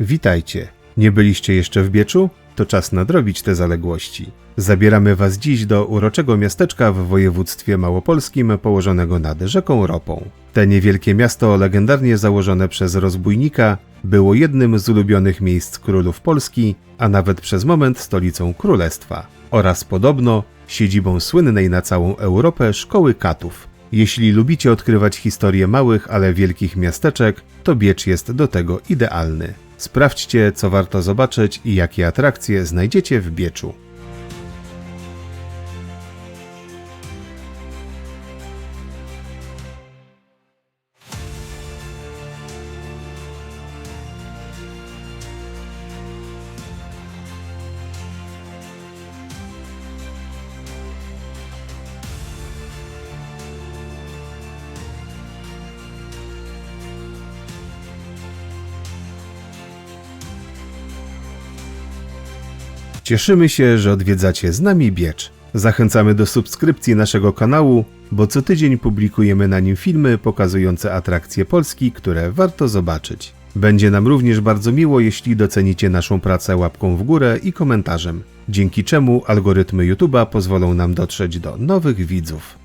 Witajcie. Nie byliście jeszcze w Bieczu? To czas nadrobić te zaległości. Zabieramy Was dziś do uroczego miasteczka w województwie małopolskim położonego nad rzeką Ropą. Te niewielkie miasto, legendarnie założone przez rozbójnika, było jednym z ulubionych miejsc królów Polski, a nawet przez moment stolicą królestwa oraz podobno siedzibą słynnej na całą Europę szkoły katów. Jeśli lubicie odkrywać historię małych, ale wielkich miasteczek, to Biecz jest do tego idealny. Sprawdźcie, co warto zobaczyć i jakie atrakcje znajdziecie w Bieczu. Cieszymy się, że odwiedzacie z nami Biecz. Zachęcamy do subskrypcji naszego kanału, bo co tydzień publikujemy na nim filmy pokazujące atrakcje Polski, które warto zobaczyć. Będzie nam również bardzo miło, jeśli docenicie naszą pracę łapką w górę i komentarzem, dzięki czemu algorytmy YouTube'a pozwolą nam dotrzeć do nowych widzów.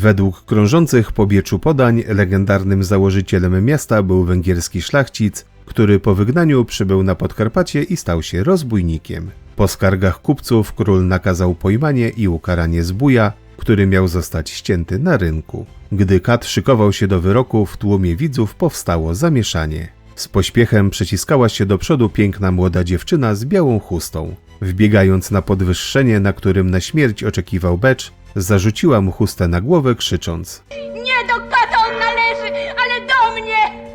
Według krążących po Bieczu podań legendarnym założycielem miasta był węgierski szlachcic, który po wygnaniu przybył na Podkarpacie i stał się rozbójnikiem. Po skargach kupców król nakazał pojmanie i ukaranie zbója, który miał zostać ścięty na rynku. Gdy kat szykował się do wyroku, w tłumie widzów powstało zamieszanie. Z pośpiechem przeciskała się do przodu piękna młoda dziewczyna z białą chustą. Wbiegając na podwyższenie, na którym na śmierć oczekiwał Becz, zarzuciła mu chustę na głowę, krzycząc: Nie do kata on należy, ale do mnie!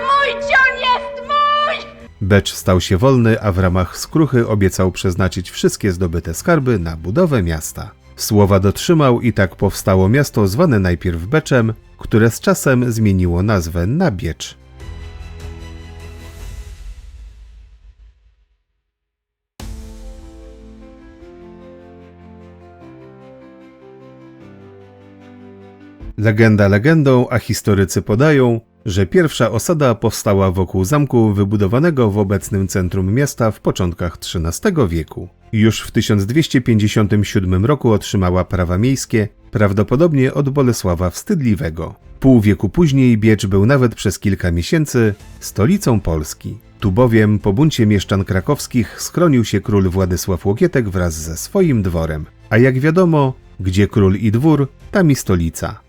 Mój cion jest mój! Becz stał się wolny, a w ramach skruchy obiecał przeznaczyć wszystkie zdobyte skarby na budowę miasta. Słowa dotrzymał i tak powstało miasto zwane najpierw Beczem, które z czasem zmieniło nazwę na Biecz. Legenda legendą, a historycy podają, że pierwsza osada powstała wokół zamku wybudowanego w obecnym centrum miasta w początkach XIII wieku. Już w 1257 roku otrzymała prawa miejskie, prawdopodobnie od Bolesława Wstydliwego. Pół wieku później Biecz był nawet przez kilka miesięcy stolicą Polski. Tu bowiem po buncie mieszczan krakowskich schronił się król Władysław Łokietek wraz ze swoim dworem. A jak wiadomo, gdzie król i dwór, tam i stolica.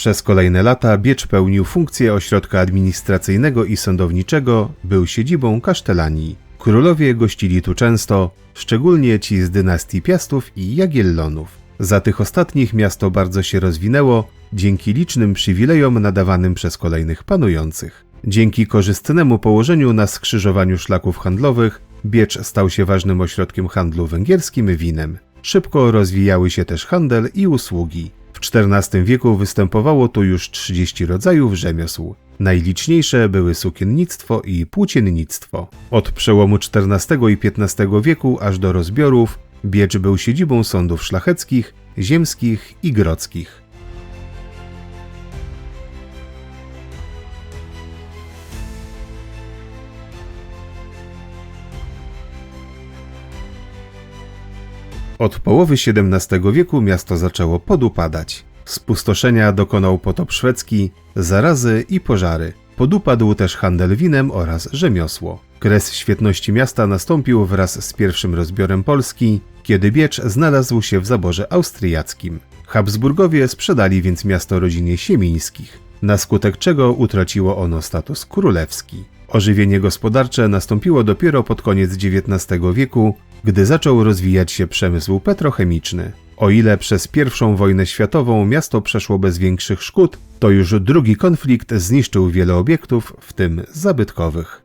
Przez kolejne lata Biecz pełnił funkcję ośrodka administracyjnego i sądowniczego, był siedzibą kasztelanii. Królowie gościli tu często, szczególnie ci z dynastii Piastów i Jagiellonów. Za tych ostatnich miasto bardzo się rozwinęło dzięki licznym przywilejom nadawanym przez kolejnych panujących. Dzięki korzystnemu położeniu na skrzyżowaniu szlaków handlowych Biecz stał się ważnym ośrodkiem handlu węgierskim winem. Szybko rozwijały się też handel i usługi. W XIV wieku występowało tu już 30 rodzajów rzemiosł. Najliczniejsze były sukiennictwo i płóciennictwo. Od przełomu XIV i XV wieku aż do rozbiorów Biecz był siedzibą sądów szlacheckich, ziemskich i grodzkich. Od połowy XVII wieku miasto zaczęło podupadać. Spustoszenia dokonał potop szwedzki, zarazy i pożary. Podupadł też handel winem oraz rzemiosło. Kres świetności miasta nastąpił wraz z pierwszym rozbiorem Polski, kiedy Biecz znalazł się w zaborze austriackim. Habsburgowie sprzedali więc miasto rodzinie Siemińskich, na skutek czego utraciło ono status królewski. Ożywienie gospodarcze nastąpiło dopiero pod koniec XIX wieku, gdy zaczął rozwijać się przemysł petrochemiczny. O ile przez I wojnę światową miasto przeszło bez większych szkód, to już drugi konflikt zniszczył wiele obiektów, w tym zabytkowych.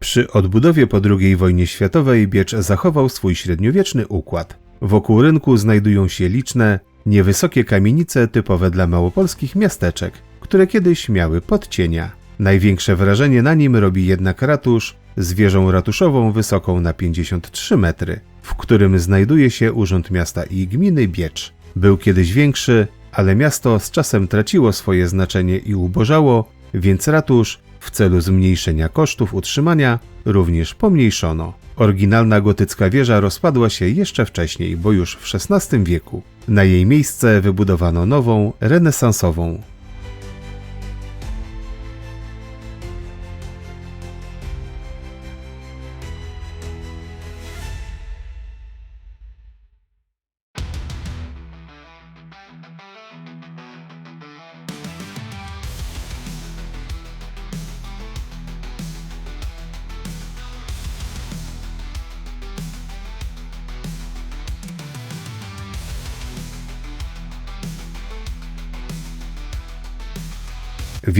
Przy odbudowie po II wojnie światowej Biecz zachował swój średniowieczny układ. Wokół rynku znajdują się liczne, niewysokie kamienice typowe dla małopolskich miasteczek, które kiedyś miały podcienia. Największe wrażenie na nim robi jednak ratusz z wieżą ratuszową wysoką na 53 metry, w którym znajduje się Urząd Miasta i Gminy Biecz. Był kiedyś większy, ale miasto z czasem traciło swoje znaczenie i ubożało, więc ratusz w celu zmniejszenia kosztów utrzymania również pomniejszono. Oryginalna gotycka wieża rozpadła się jeszcze wcześniej, bo już w XVI wieku. Na jej miejsce wybudowano nową, renesansową.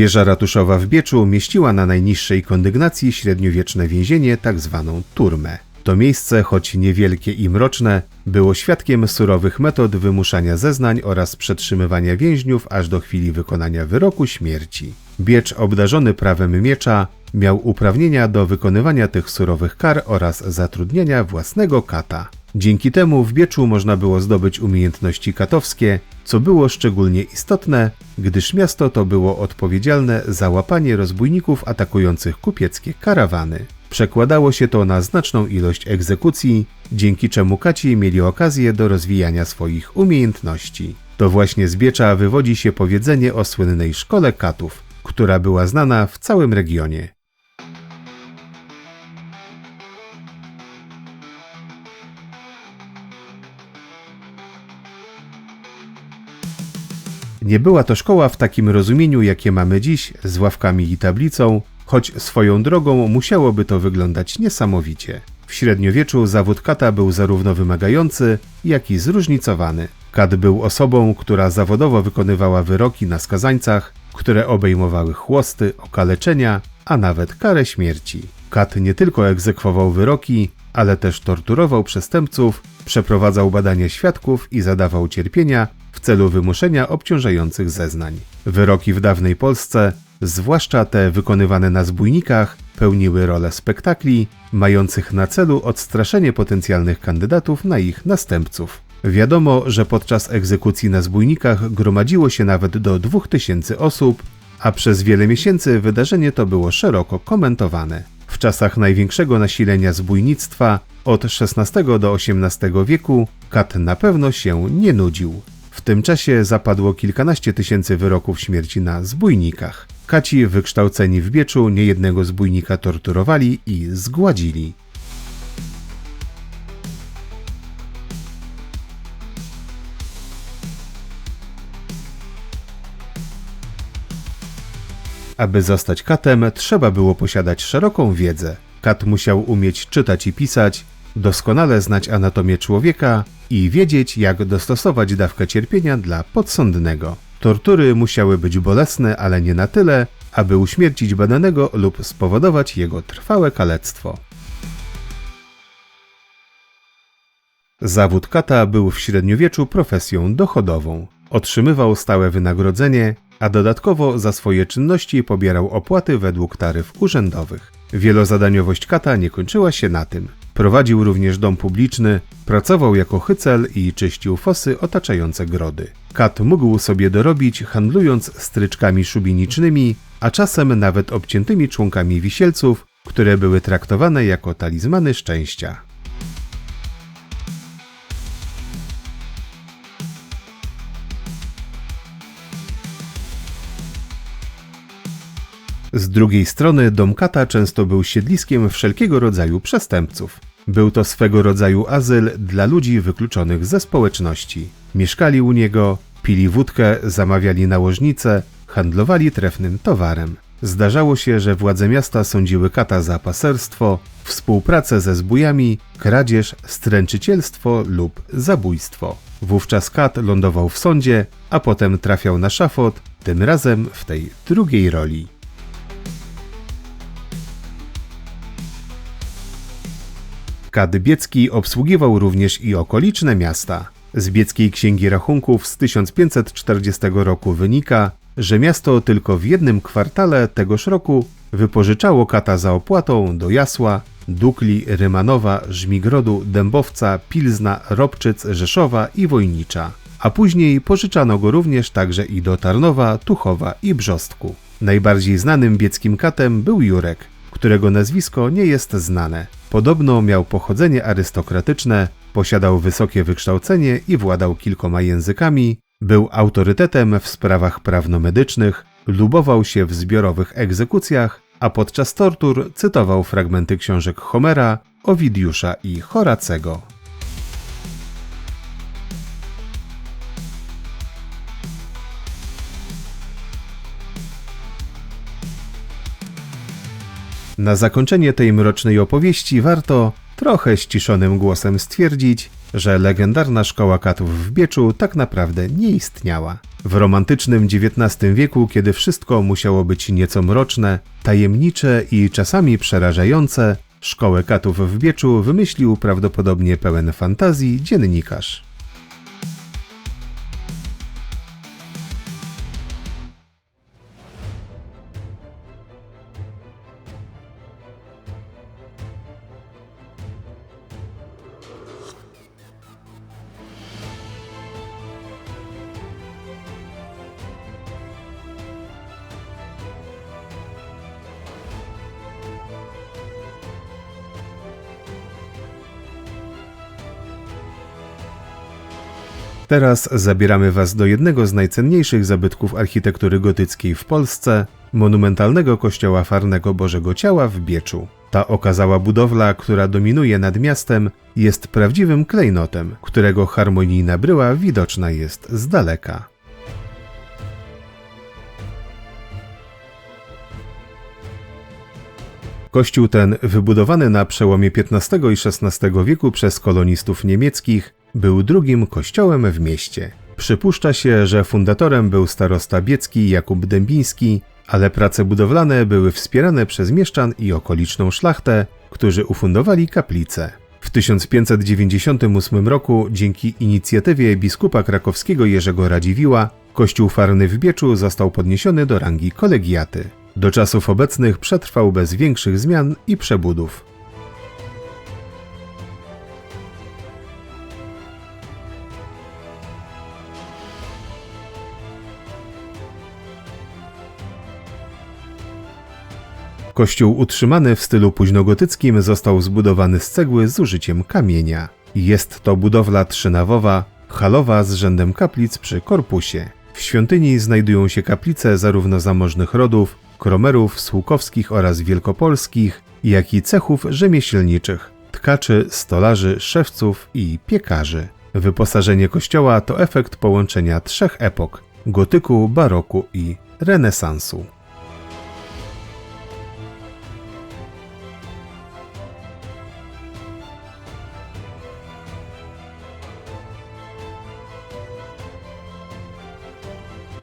Wieża ratuszowa w Bieczu mieściła na najniższej kondygnacji średniowieczne więzienie, tak zwaną turmę. To miejsce, choć niewielkie i mroczne, było świadkiem surowych metod wymuszania zeznań oraz przetrzymywania więźniów aż do chwili wykonania wyroku śmierci. Biecz obdarzony prawem miecza miał uprawnienia do wykonywania tych surowych kar oraz zatrudniania własnego kata. Dzięki temu w Bieczu można było zdobyć umiejętności katowskie, co było szczególnie istotne, gdyż miasto to było odpowiedzialne za łapanie rozbójników atakujących kupieckie karawany. Przekładało się to na znaczną ilość egzekucji, dzięki czemu kaci mieli okazję do rozwijania swoich umiejętności. To właśnie z Biecza wywodzi się powiedzenie o słynnej szkole katów, która była znana w całym regionie. Nie była to szkoła w takim rozumieniu, jakie mamy dziś, z ławkami i tablicą, choć swoją drogą musiałoby to wyglądać niesamowicie. W średniowieczu zawód kata był zarówno wymagający, jak i zróżnicowany. Kat był osobą, która zawodowo wykonywała wyroki na skazańcach, które obejmowały chłosty, okaleczenia, a nawet karę śmierci. Kat nie tylko egzekwował wyroki, ale też torturował przestępców, przeprowadzał badania świadków i zadawał cierpienia w celu wymuszenia obciążających zeznań. Wyroki w dawnej Polsce, zwłaszcza te wykonywane na zbójnikach, pełniły rolę spektakli mających na celu odstraszenie potencjalnych kandydatów na ich następców. Wiadomo, że podczas egzekucji na zbójnikach gromadziło się nawet do 2000 osób, a przez wiele miesięcy wydarzenie to było szeroko komentowane. W czasach największego nasilenia zbójnictwa od XVI do XVIII wieku kat na pewno się nie nudził. W tym czasie zapadło kilkanaście tysięcy wyroków śmierci na zbójnikach. Kaci wykształceni w Bieczu niejednego zbójnika torturowali i zgładzili. Aby zostać katem, trzeba było posiadać szeroką wiedzę. Kat musiał umieć czytać i pisać, doskonale znać anatomię człowieka i wiedzieć, jak dostosować dawkę cierpienia dla podsądnego. Tortury musiały być bolesne, ale nie na tyle, aby uśmiercić badanego lub spowodować jego trwałe kalectwo. Zawód kata był w średniowieczu profesją dochodową. Otrzymywał stałe wynagrodzenie, a dodatkowo za swoje czynności pobierał opłaty według taryf urzędowych. Wielozadaniowość kata nie kończyła się na tym. Prowadził również dom publiczny, pracował jako hycel i czyścił fosy otaczające grody. Kat mógł sobie dorobić handlując stryczkami szubinicznymi, a czasem nawet obciętymi członkami wisielców, które były traktowane jako talizmany szczęścia. Z drugiej strony dom kata często był siedliskiem wszelkiego rodzaju przestępców. Był to swego rodzaju azyl dla ludzi wykluczonych ze społeczności. Mieszkali u niego, pili wódkę, zamawiali nałożnice, handlowali trefnym towarem. Zdarzało się, że władze miasta sądziły kata za paserstwo, współpracę ze zbójami, kradzież, stręczycielstwo lub zabójstwo. Wówczas kat lądował w sądzie, a potem trafiał na szafot, tym razem w tej drugiej roli. Kat Biecki obsługiwał również i okoliczne miasta. Z Bieckiej Księgi Rachunków z 1540 roku wynika, że miasto tylko w jednym kwartale tegoż roku wypożyczało kata za opłatą do Jasła, Dukli, Rymanowa, Żmigrodu, Dębowca, Pilzna, Robczyc, Rzeszowa i Wojnicza. A później pożyczano go również także i do Tarnowa, Tuchowa i Brzostku. Najbardziej znanym bieckim katem był Jurek, którego nazwisko nie jest znane. Podobno miał pochodzenie arystokratyczne, posiadał wysokie wykształcenie i władał kilkoma językami, był autorytetem w sprawach prawnomedycznych, lubował się w zbiorowych egzekucjach, a podczas tortur cytował fragmenty książek Homera, Owidiusza i Horacego. Na zakończenie tej mrocznej opowieści warto trochę ściszonym głosem stwierdzić, że legendarna szkoła katów w Bieczu tak naprawdę nie istniała. W romantycznym XIX wieku, kiedy wszystko musiało być nieco mroczne, tajemnicze i czasami przerażające, szkołę katów w Bieczu wymyślił prawdopodobnie pełen fantazji dziennikarz. Teraz zabieramy Was do jednego z najcenniejszych zabytków architektury gotyckiej w Polsce monumentalnego kościoła farnego Bożego Ciała w Bieczu. Ta okazała budowla, która dominuje nad miastem, jest prawdziwym klejnotem, którego harmonijna bryła widoczna jest z daleka. Kościół ten, wybudowany na przełomie XV i XVI wieku przez kolonistów niemieckich, był drugim kościołem w mieście. Przypuszcza się, że fundatorem był starosta biecki Jakub Dębiński, ale prace budowlane były wspierane przez mieszczan i okoliczną szlachtę, którzy ufundowali kaplicę. W 1598 roku, dzięki inicjatywie biskupa krakowskiego Jerzego Radziwiła, kościół farny w Bieczu został podniesiony do rangi kolegiaty. Do czasów obecnych przetrwał bez większych zmian i przebudów. Kościół utrzymany w stylu późnogotyckim został zbudowany z cegły z użyciem kamienia. Jest to budowla trzynawowa, halowa z rzędem kaplic przy korpusie. W świątyni znajdują się kaplice zarówno zamożnych rodów, kromerów, słukowskich oraz wielkopolskich, jak i cechów rzemieślniczych, tkaczy, stolarzy, szewców i piekarzy. Wyposażenie kościoła to efekt połączenia trzech epok gotyku, baroku i renesansu.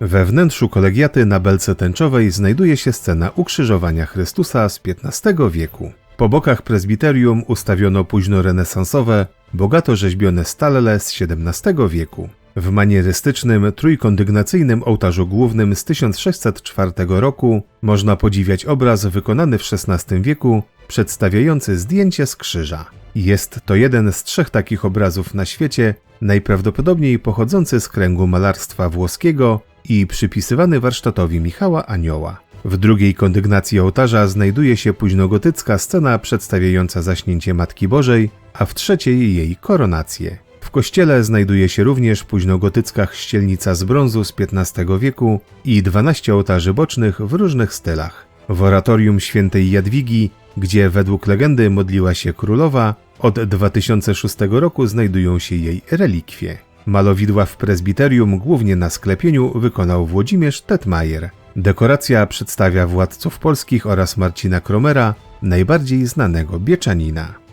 We wnętrzu kolegiaty na belce tęczowej znajduje się scena ukrzyżowania Chrystusa z XV wieku. Po bokach prezbiterium ustawiono późnorenesansowe, bogato rzeźbione stallele z XVII wieku. W manierystycznym, trójkondygnacyjnym ołtarzu głównym z 1604 roku można podziwiać obraz wykonany w XVI wieku, przedstawiający zdjęcie z krzyża. Jest to jeden z trzech takich obrazów na świecie, najprawdopodobniej pochodzący z kręgu malarstwa włoskiego i przypisywany warsztatowi Michała Anioła. W drugiej kondygnacji ołtarza znajduje się późnogotycka scena przedstawiająca zaśnięcie Matki Bożej, a w trzeciej jej koronację. W kościele znajduje się również późnogotycka chrzcielnica z brązu z XV wieku i 12 ołtarzy bocznych w różnych stylach. W oratorium świętej Jadwigi, gdzie według legendy modliła się królowa, Od 2006 roku znajdują się jej relikwie. Malowidła w prezbiterium głównie na sklepieniu wykonał Włodzimierz Tetmajer. Dekoracja przedstawia władców polskich oraz Marcina Kromera, najbardziej znanego Bieczanina.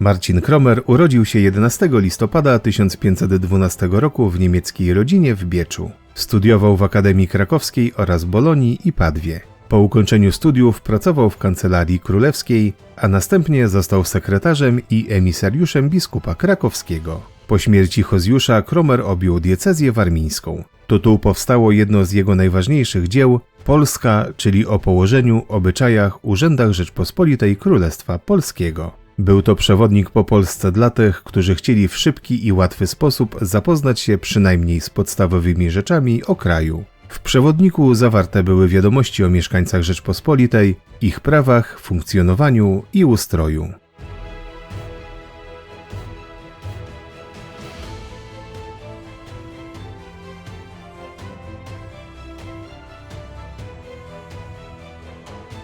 Marcin Kromer urodził się 11 listopada 1512 roku w niemieckiej rodzinie w Bieczu. Studiował w Akademii Krakowskiej oraz Bolonii i Padwie. Po ukończeniu studiów pracował w kancelarii królewskiej, a następnie został sekretarzem i emisariuszem biskupa krakowskiego. Po śmierci Hozjusza Kromer objął diecezję warmińską. To tu powstało jedno z jego najważniejszych dzieł Polska, czyli o położeniu, obyczajach, urzędach Rzeczpospolitej Królestwa Polskiego. Był to przewodnik po Polsce dla tych, którzy chcieli w szybki i łatwy sposób zapoznać się przynajmniej z podstawowymi rzeczami o kraju. W przewodniku zawarte były wiadomości o mieszkańcach Rzeczpospolitej, ich prawach, funkcjonowaniu i ustroju.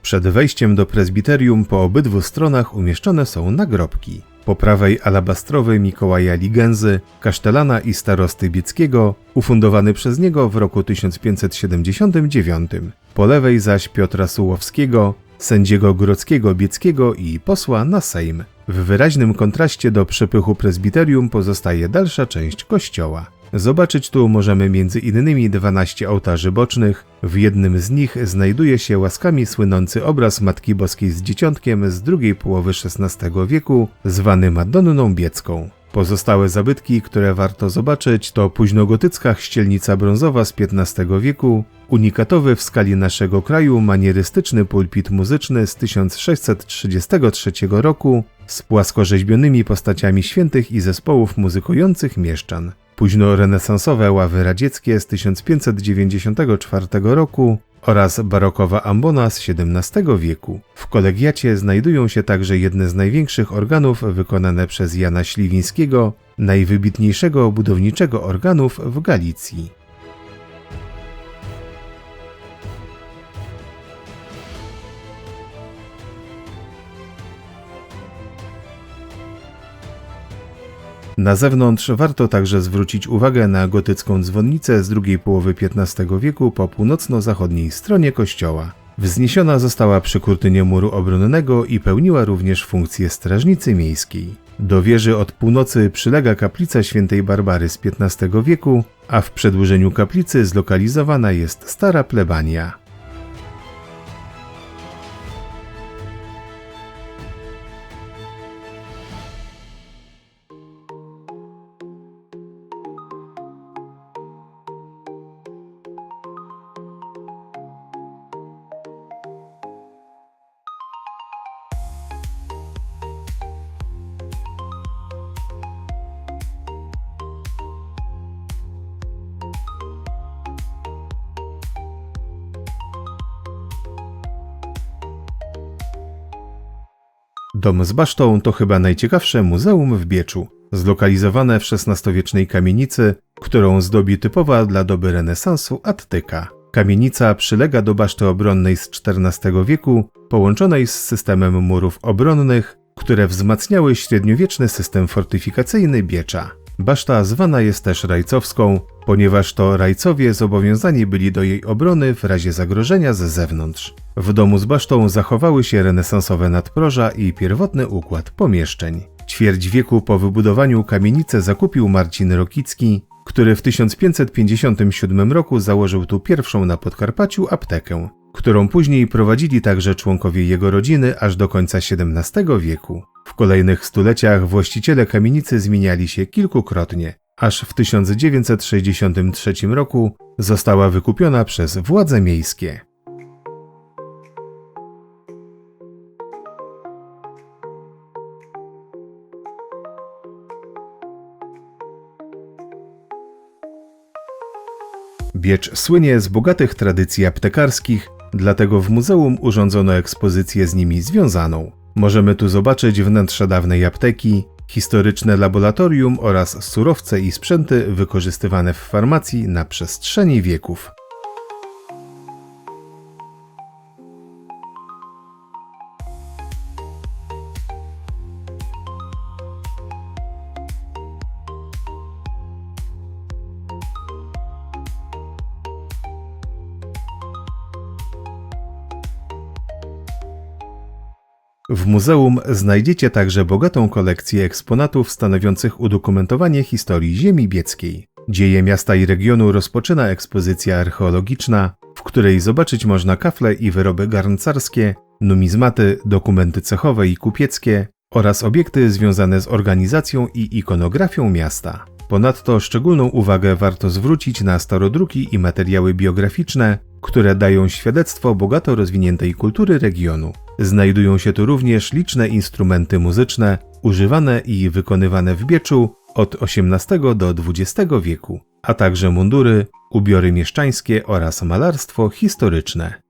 Przed wejściem do prezbiterium po obydwu stronach umieszczone są nagrobki. Po prawej alabastrowy Mikołaja Ligenzy, kasztelana i starosty Bieckiego, ufundowany przez niego w roku 1579. Po lewej zaś Piotra Sułowskiego, sędziego Grodzkiego Bieckiego i posła na Sejm. W wyraźnym kontraście do przepychu prezbiterium pozostaje dalsza część kościoła. Zobaczyć tu możemy między innymi 12 ołtarzy bocznych. W jednym z nich znajduje się łaskami słynący obraz Matki Boskiej z Dzieciątkiem z drugiej połowy XVI wieku, zwany Madonną Biecką. Pozostałe zabytki, które warto zobaczyć, to późnogotycka chścielnica brązowa z XV wieku, unikatowy w skali naszego kraju manierystyczny pulpit muzyczny z 1633 roku z płaskorzeźbionymi postaciami świętych i zespołów muzykujących mieszczan. Późno-renesansowe ławy radzieckie z 1594 roku oraz barokowa ambona z XVII wieku. W kolegiacie znajdują się także jedne z największych organów wykonane przez Jana Śliwińskiego, najwybitniejszego budowniczego organów w Galicji. Na zewnątrz warto także zwrócić uwagę na gotycką dzwonnicę z drugiej połowy XV wieku po północno-zachodniej stronie kościoła. Wzniesiona została przy kurtynie muru obronnego i pełniła również funkcję strażnicy miejskiej. Do wieży od północy przylega kaplica świętej Barbary z XV wieku, a w przedłużeniu kaplicy zlokalizowana jest stara plebania. Dom z basztą to chyba najciekawsze muzeum w Bieczu, zlokalizowane w XVI-wiecznej kamienicy, którą zdobi typowa dla doby renesansu attyka. Kamienica przylega do baszty obronnej z XIV wieku, połączonej z systemem murów obronnych, które wzmacniały średniowieczny system fortyfikacyjny Biecza. Baszta zwana jest też rajcowską, ponieważ to rajcowie zobowiązani byli do jej obrony w razie zagrożenia z zewnątrz. W domu z basztą zachowały się renesansowe nadproża i pierwotny układ pomieszczeń. Ćwierć wieku po wybudowaniu kamienicę zakupił Marcin Rokicki, który w 1557 roku założył tu pierwszą na Podkarpaciu aptekę, którą później prowadzili także członkowie jego rodziny aż do końca XVII wieku. W kolejnych stuleciach właściciele kamienicy zmieniali się kilkukrotnie, aż w 1963 roku została wykupiona przez władze miejskie. Biecz słynie z bogatych tradycji aptekarskich, dlatego w muzeum urządzono ekspozycję z nimi związaną. Możemy tu zobaczyć wnętrze dawnej apteki, historyczne laboratorium oraz surowce i sprzęty wykorzystywane w farmacji na przestrzeni wieków. W muzeum znajdziecie także bogatą kolekcję eksponatów stanowiących udokumentowanie historii ziemi bieckiej. Dzieje miasta i regionu rozpoczyna ekspozycja archeologiczna, w której zobaczyć można kafle i wyroby garncarskie, numizmaty, dokumenty cechowe i kupieckie oraz obiekty związane z organizacją i ikonografią miasta. Ponadto szczególną uwagę warto zwrócić na starodruki i materiały biograficzne, które dają świadectwo bogato rozwiniętej kultury regionu. Znajdują się tu również liczne instrumenty muzyczne, używane i wykonywane w Bieczu od XVIII do XX wieku, a także mundury, ubiory mieszczańskie oraz malarstwo historyczne.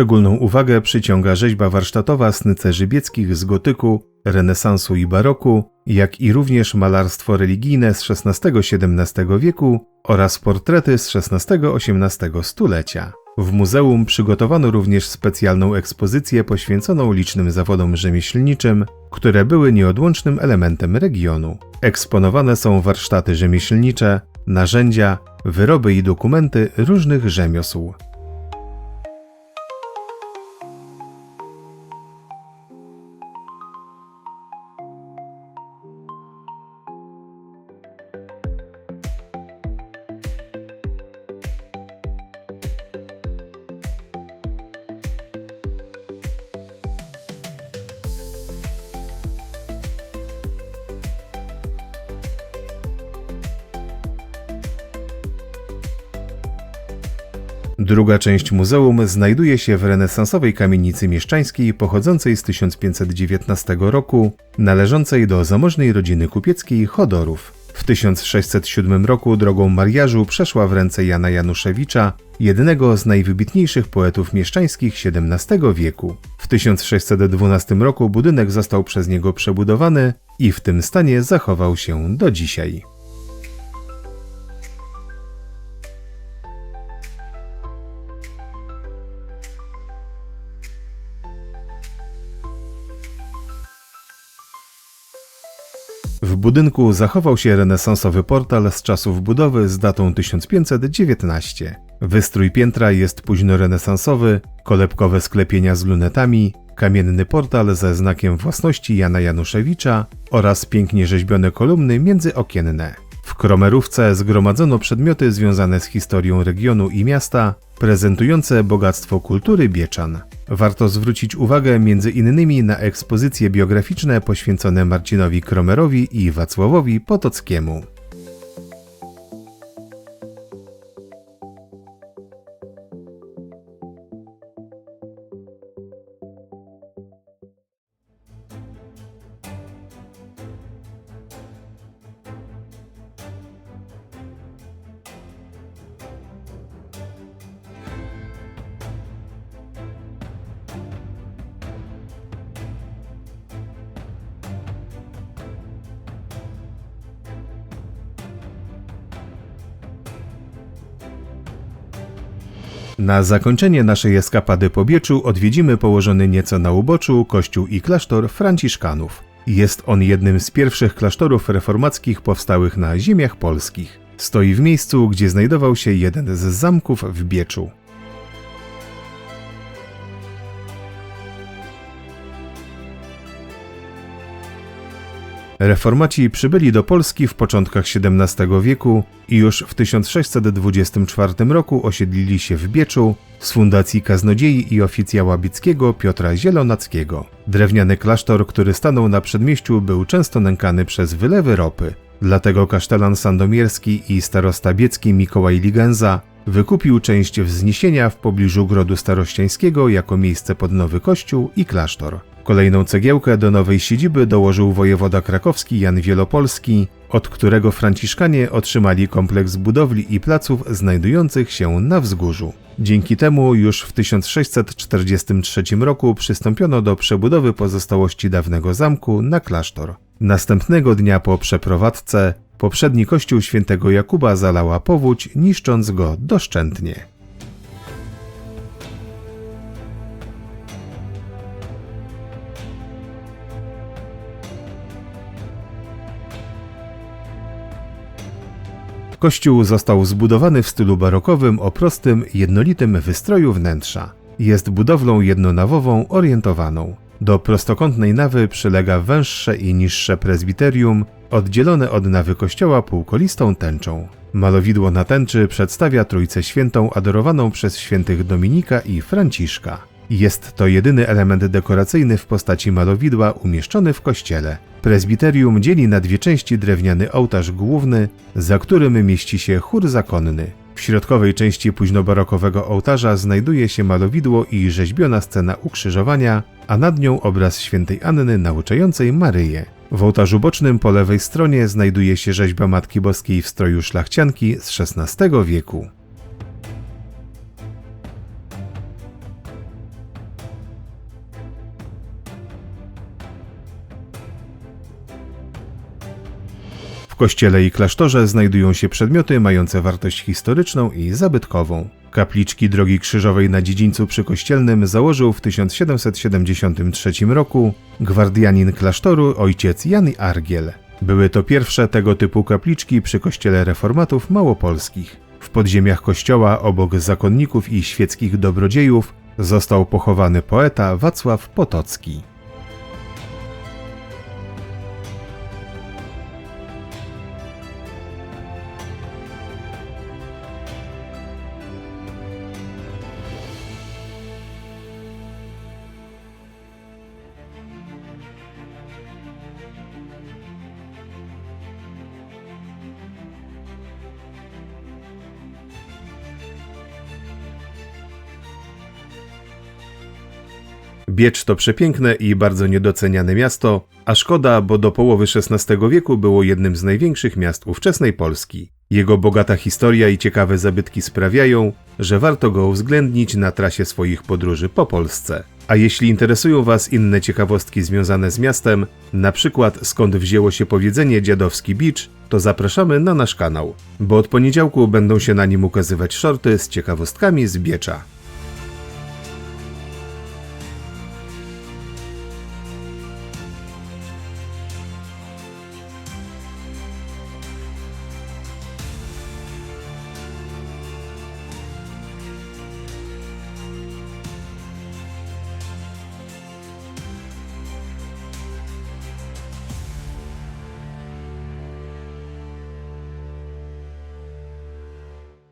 Szczególną uwagę przyciąga rzeźba warsztatowa snycerzy bieckich z gotyku, renesansu i baroku, jak i również malarstwo religijne z XVI-XVII wieku oraz portrety z XVI-XVIII stulecia. W muzeum przygotowano również specjalną ekspozycję poświęconą licznym zawodom rzemieślniczym, które były nieodłącznym elementem regionu. Eksponowane są warsztaty rzemieślnicze, narzędzia, wyroby i dokumenty różnych rzemiosł. Druga część muzeum znajduje się w renesansowej kamienicy mieszczańskiej pochodzącej z 1519 roku, należącej do zamożnej rodziny kupieckiej Chodorów. W 1607 roku drogą mariażu przeszła w ręce Jana Januszewicza, jednego z najwybitniejszych poetów mieszczańskich XVII wieku. W 1612 roku budynek został przez niego przebudowany i w tym stanie zachował się do dzisiaj. W budynku zachował się renesansowy portal z czasów budowy z datą 1519. Wystrój piętra jest późnorenesansowy, kolebkowe sklepienia z lunetami, kamienny portal ze znakiem własności Jana Januszewicza oraz pięknie rzeźbione kolumny międzyokienne. W kromerówce zgromadzono przedmioty związane z historią regionu i miasta, prezentujące bogactwo kultury Bieczan. Warto zwrócić uwagę innymi na ekspozycje biograficzne poświęcone Marcinowi Kromerowi i Wacławowi Potockiemu. Na zakończenie naszej eskapady po Bieczu odwiedzimy położony nieco na uboczu kościół i klasztor Franciszkanów. Jest on jednym z pierwszych klasztorów reformackich powstałych na ziemiach polskich. Stoi w miejscu, gdzie znajdował się jeden z zamków w Bieczu. Reformaci przybyli do Polski w początkach XVII wieku i już w 1624 roku osiedlili się w Bieczu z fundacji kaznodziei i oficjała bieckiego Piotra Zielonackiego. Drewniany klasztor, który stanął na przedmieściu, był często nękany przez wylewy ropy. Dlatego kasztelan sandomierski i starosta biecki Mikołaj Ligenza wykupił część wzniesienia w pobliżu grodu starościańskiego jako miejsce pod nowy kościół i klasztor. Kolejną cegiełkę do nowej siedziby dołożył wojewoda krakowski Jan Wielopolski, od którego Franciszkanie otrzymali kompleks budowli i placów znajdujących się na wzgórzu. Dzięki temu już w 1643 roku przystąpiono do przebudowy pozostałości dawnego zamku na klasztor. Następnego dnia po przeprowadzce poprzedni kościół świętego Jakuba zalała powódź, niszcząc go doszczętnie. Kościół został zbudowany w stylu barokowym o prostym, jednolitym wystroju wnętrza. Jest budowlą jednonawową orientowaną. Do prostokątnej nawy przylega węższe i niższe prezbiterium, oddzielone od nawy kościoła półkolistą tęczą. Malowidło na tęczy przedstawia Trójcę Świętą adorowaną przez świętych Dominika i Franciszka. Jest to jedyny element dekoracyjny w postaci malowidła umieszczony w kościele. Prezbiterium dzieli na dwie części drewniany ołtarz główny, za którym mieści się chór zakonny. W środkowej części późnobarokowego ołtarza znajduje się malowidło i rzeźbiona scena ukrzyżowania, a nad nią obraz świętej Anny nauczającej Maryję. W ołtarzu bocznym po lewej stronie znajduje się rzeźba Matki Boskiej w stroju szlachcianki z XVI wieku. Kościele i klasztorze znajdują się przedmioty mające wartość historyczną i zabytkową. Kapliczki Drogi Krzyżowej na dziedzińcu przykościelnym założył w 1773 roku gwardianin klasztoru ojciec Jan Argiel. Były to pierwsze tego typu kapliczki przy kościele reformatów małopolskich. W podziemiach kościoła obok zakonników i świeckich dobrodziejów został pochowany poeta Wacław Potocki. Biecz to przepiękne i bardzo niedoceniane miasto, a szkoda, bo do połowy XVI wieku było jednym z największych miast ówczesnej Polski. Jego bogata historia i ciekawe zabytki sprawiają, że warto go uwzględnić na trasie swoich podróży po Polsce. A jeśli interesują Was inne ciekawostki związane z miastem, na przykład skąd wzięło się powiedzenie Dziadowski Beach, to zapraszamy na nasz kanał, bo od poniedziałku będą się na nim ukazywać shorty z ciekawostkami z Biecza.